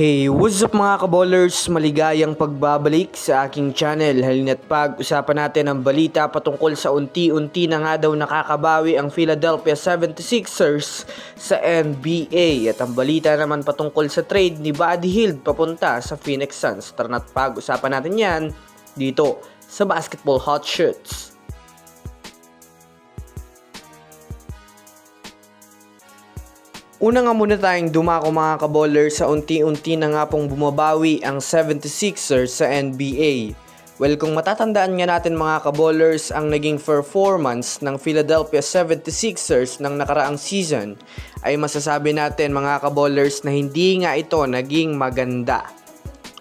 Hey, what's up mga kaballers? Maligayang pagbabalik sa aking channel. Halina't pag-usapan natin ang balita patungkol sa unti-unti na nga daw nakakabawi ang Philadelphia 76ers sa NBA. At ang balita naman patungkol sa trade ni Buddy Hield papunta sa Phoenix Suns. Tara na't pag-usapan natin yan dito sa Basketball Hot Shots. Una nga muna tayong dumako mga kaboller sa unti-unti na nga pong bumabawi ang 76ers sa NBA. Well, kung matatandaan nga natin mga kaballers ang naging performance ng Philadelphia 76ers ng nakaraang season, ay masasabi natin mga kaballers na hindi nga ito naging maganda.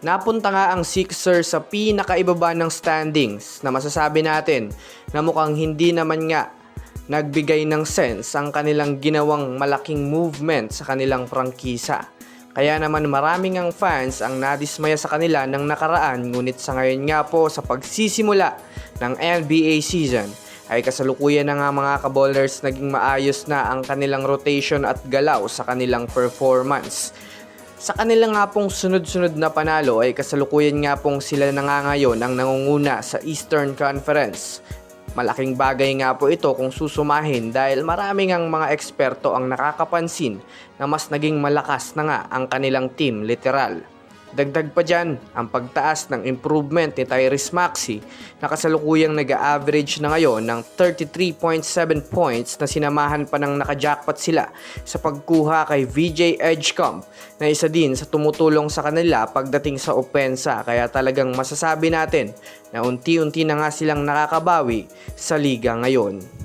Napunta nga ang Sixers sa pinakaibaba ng standings na masasabi natin na mukhang hindi naman nga nagbigay ng sense ang kanilang ginawang malaking movement sa kanilang prangkisa. Kaya naman maraming ang fans ang nadismaya sa kanila ng nakaraan ngunit sa ngayon nga po sa pagsisimula ng NBA season ay kasalukuyan na nga mga kaballers naging maayos na ang kanilang rotation at galaw sa kanilang performance. Sa kanila nga pong sunod-sunod na panalo ay kasalukuyan nga pong sila na nga ngayon ang nangunguna sa Eastern Conference. Malaking bagay nga po ito kung susumahin dahil maraming ang mga eksperto ang nakakapansin na mas naging malakas na nga ang kanilang team literal. Dagdag pa dyan ang pagtaas ng improvement ni Tyrese Maxey na kasalukuyang nag-average na ngayon ng 33.7 points na sinamahan pa ng nakajackpot sila sa pagkuha kay VJ Edgecomb na isa din sa tumutulong sa kanila pagdating sa opensa kaya talagang masasabi natin na unti-unti na nga silang nakakabawi sa liga ngayon.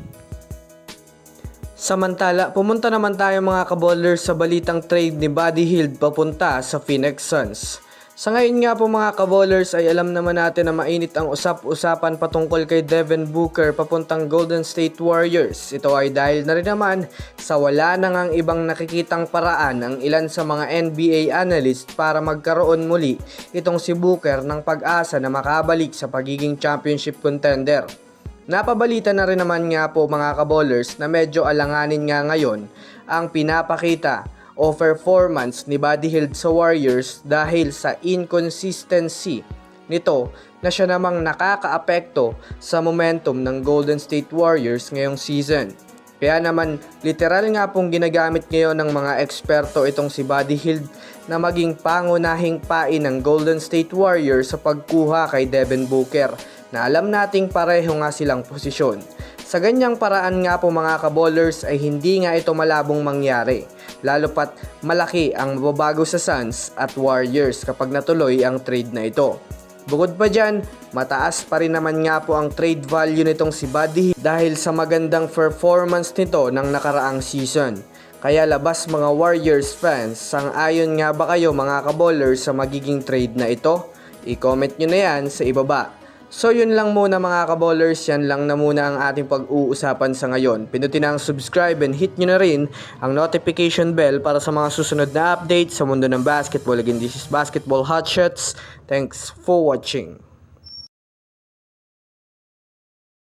Samantala, pumunta naman tayo mga kaballers sa balitang trade ni Buddy Hield papunta sa Phoenix Suns. Sa ngayon nga po mga kaballers ay alam naman natin na mainit ang usap-usapan patungkol kay Devin Booker papuntang Golden State Warriors. Ito ay dahil na rin naman sa wala na ngang ibang nakikitang paraan ang ilan sa mga NBA analyst para magkaroon muli itong si Booker ng pag-asa na makabalik sa pagiging championship contender. Napabalita na rin naman nga po mga kaballers na medyo alanganin nga ngayon ang pinapakita o performance ni Buddy Hield sa Warriors dahil sa inconsistency nito na siya namang nakakaapekto sa momentum ng Golden State Warriors ngayong season. Kaya naman literal nga pong ginagamit ngayon ng mga eksperto itong si Buddy Hield na maging pangunahing pain ng Golden State Warriors sa pagkuha kay Devin Booker na alam nating pareho nga silang posisyon. Sa ganyang paraan nga po mga kaballers ay hindi nga ito malabong mangyari. Lalo pat malaki ang mababago sa Suns at Warriors kapag natuloy ang trade na ito. Bukod pa dyan, mataas pa rin naman nga po ang trade value nitong si Buddy dahil sa magandang performance nito ng nakaraang season. Kaya labas mga Warriors fans, sang ayon nga ba kayo mga kaballers sa magiging trade na ito? I-comment nyo na yan sa ibaba. So yun lang muna mga kaballers, yan lang na muna ang ating pag-uusapan sa ngayon. Pinutin na ang subscribe and hit nyo na rin ang notification bell para sa mga susunod na updates sa mundo ng basketball. Again, this is Basketball Hot Shots. Thanks for watching.